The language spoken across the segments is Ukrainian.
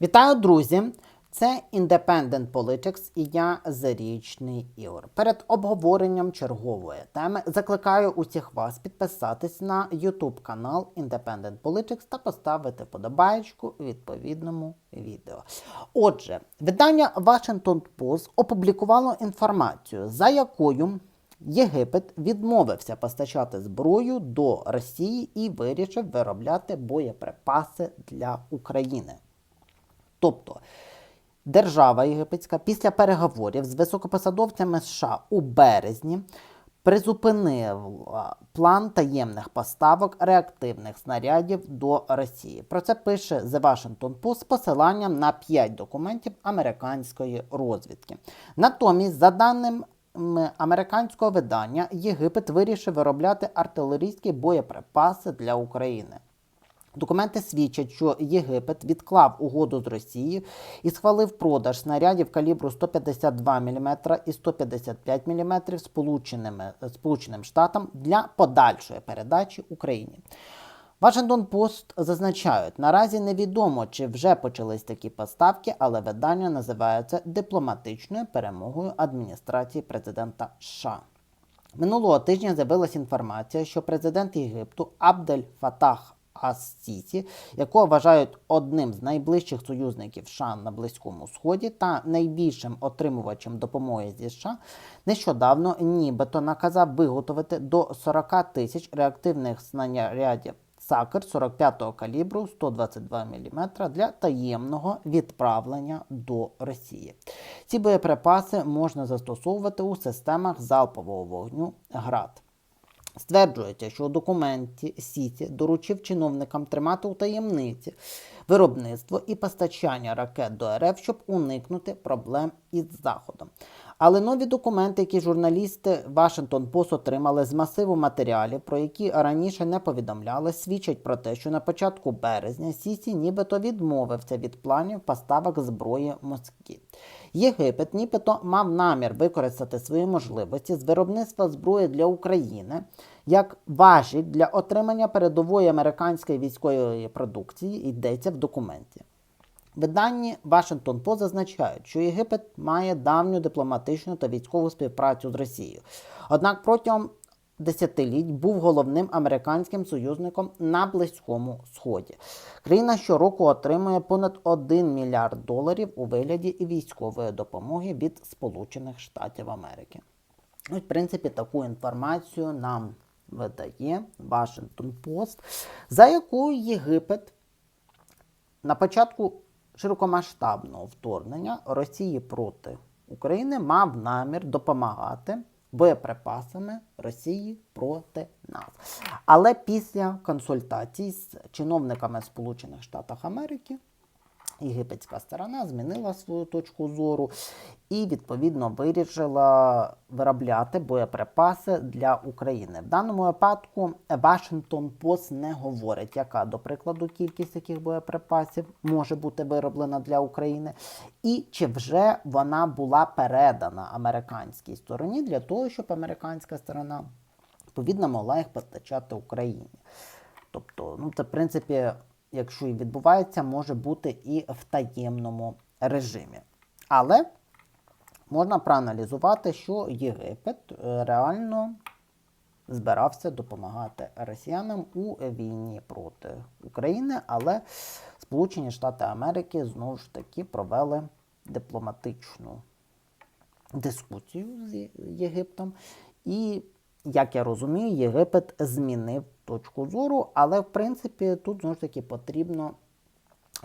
Вітаю, друзі! Це Independent Politics і я Зарічний Ігор. Перед обговоренням чергової теми закликаю усіх вас підписатись на YouTube канал Independent Politics та поставити подобаєчку відповідному відео. Отже, видання Washington Post опублікувало інформацію, за якою Єгипет відмовився постачати зброю до Росії і вирішив виробляти боєприпаси для України. Тобто держава єгипетська після переговорів з високопосадовцями США у березні призупинила план таємних поставок реактивних снарядів до Росії. Про це пише The Washington Post з посиланням на 5 документів американської розвідки. Натомість, за даним американського видання, Єгипет вирішив виробляти артилерійські боєприпаси для України. Документи свідчать, що Єгипет відклав угоду з Росією і схвалив продаж снарядів калібру 152 мм і 155 мм Сполученими, Сполученим Штатам для подальшої передачі Україні. Washington Post зазначають, наразі невідомо, чи вже почались такі поставки, але видання називає це дипломатичною перемогою адміністрації президента США. Минулого тижня з'явилася інформація, що президент Єгипту Абдель Фатах Ас-Сісі, якого вважають одним з найближчих союзників США на Близькому Сході та найбільшим отримувачем допомоги зі США, нещодавно нібито наказав виготовити до 40 тисяч реактивних снарядів Сакер 45-го калібру 122 мм для таємного відправлення до Росії. Ці боєприпаси можна застосовувати у системах залпового вогню ГРАД. Стверджується, що у документі Сіті доручив чиновникам тримати у таємниці виробництво і постачання ракет до РФ, щоб уникнути проблем із Заходом. Але нові документи, які журналісти Washington Post отримали з масиву матеріалів, про які раніше не повідомляли, свідчать про те, що на початку березня Сісі нібито відмовився від планів поставок зброї Москві. Єгипет нібито мав намір використати свої можливості з виробництва зброї для України як важіль для отримання передової американської військової продукції йдеться в документі. Виданні Вашингтон По зазначають, що Єгипет має давню дипломатичну та військову співпрацю з Росією. Однак протягом десятиліть був головним американським союзником на Близькому Сході. Країна щороку отримує понад 1 мільярд доларів у вигляді військової допомоги від Сполучених Штатів Америки. В принципі, таку інформацію нам видає Washington Post, за якою Єгипет на початку широкомасштабного вторгнення Росії проти України мав намір допомагати боєприпасами Росії проти нас. Але після консультацій з чиновниками Сполучених Штатів Америки єгипетська сторона змінила свою точку зору і відповідно вирішила виробляти боєприпаси для України. В даному випадку Washington Post не говорить, яка, до прикладу, кількість таких боєприпасів може бути вироблена для України, і чи вже вона була передана американській стороні для того, щоб американська сторона відповідно могла їх постачати Україні. Тобто, ну це в принципі якщо і відбувається, може бути і в таємному режимі. Але можна проаналізувати, що Єгипет е, реально збирався допомагати росіянам у війні проти України, але Сполучені Штати Америки знову ж таки провели дипломатичну дискусію з Єгиптом. І, як я розумію, Єгипет змінив точку зору, але в принципі тут знову ж таки потрібно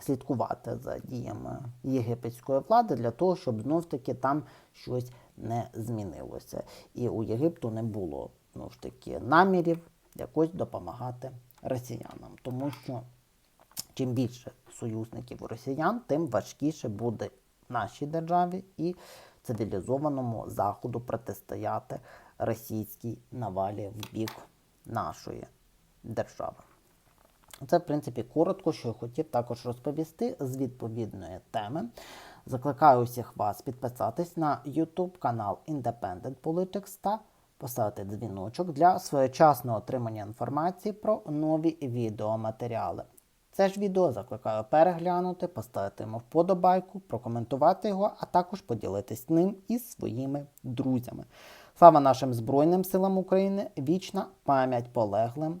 слідкувати за діями єгипетської влади для того, щоб знов таки там щось не змінилося. І у Єгипту не було знову ж таки намірів якось допомагати росіянам, тому що чим більше союзників росіян, тим важкіше буде нашій державі і цивілізованому заходу протистояти російській навалі в бік нашої держави. Це, в принципі, коротко, що я хотів також розповісти з відповідної теми. Закликаю усіх вас підписатись на YouTube канал Independent Politics та поставити дзвіночок для своєчасного отримання інформації про нові відеоматеріали. Це ж відео закликаю переглянути, поставити йому вподобайку, прокоментувати його, а також поділитись ним із своїми друзями. Слава нашим Збройним силам України! Вічна пам'ять полеглим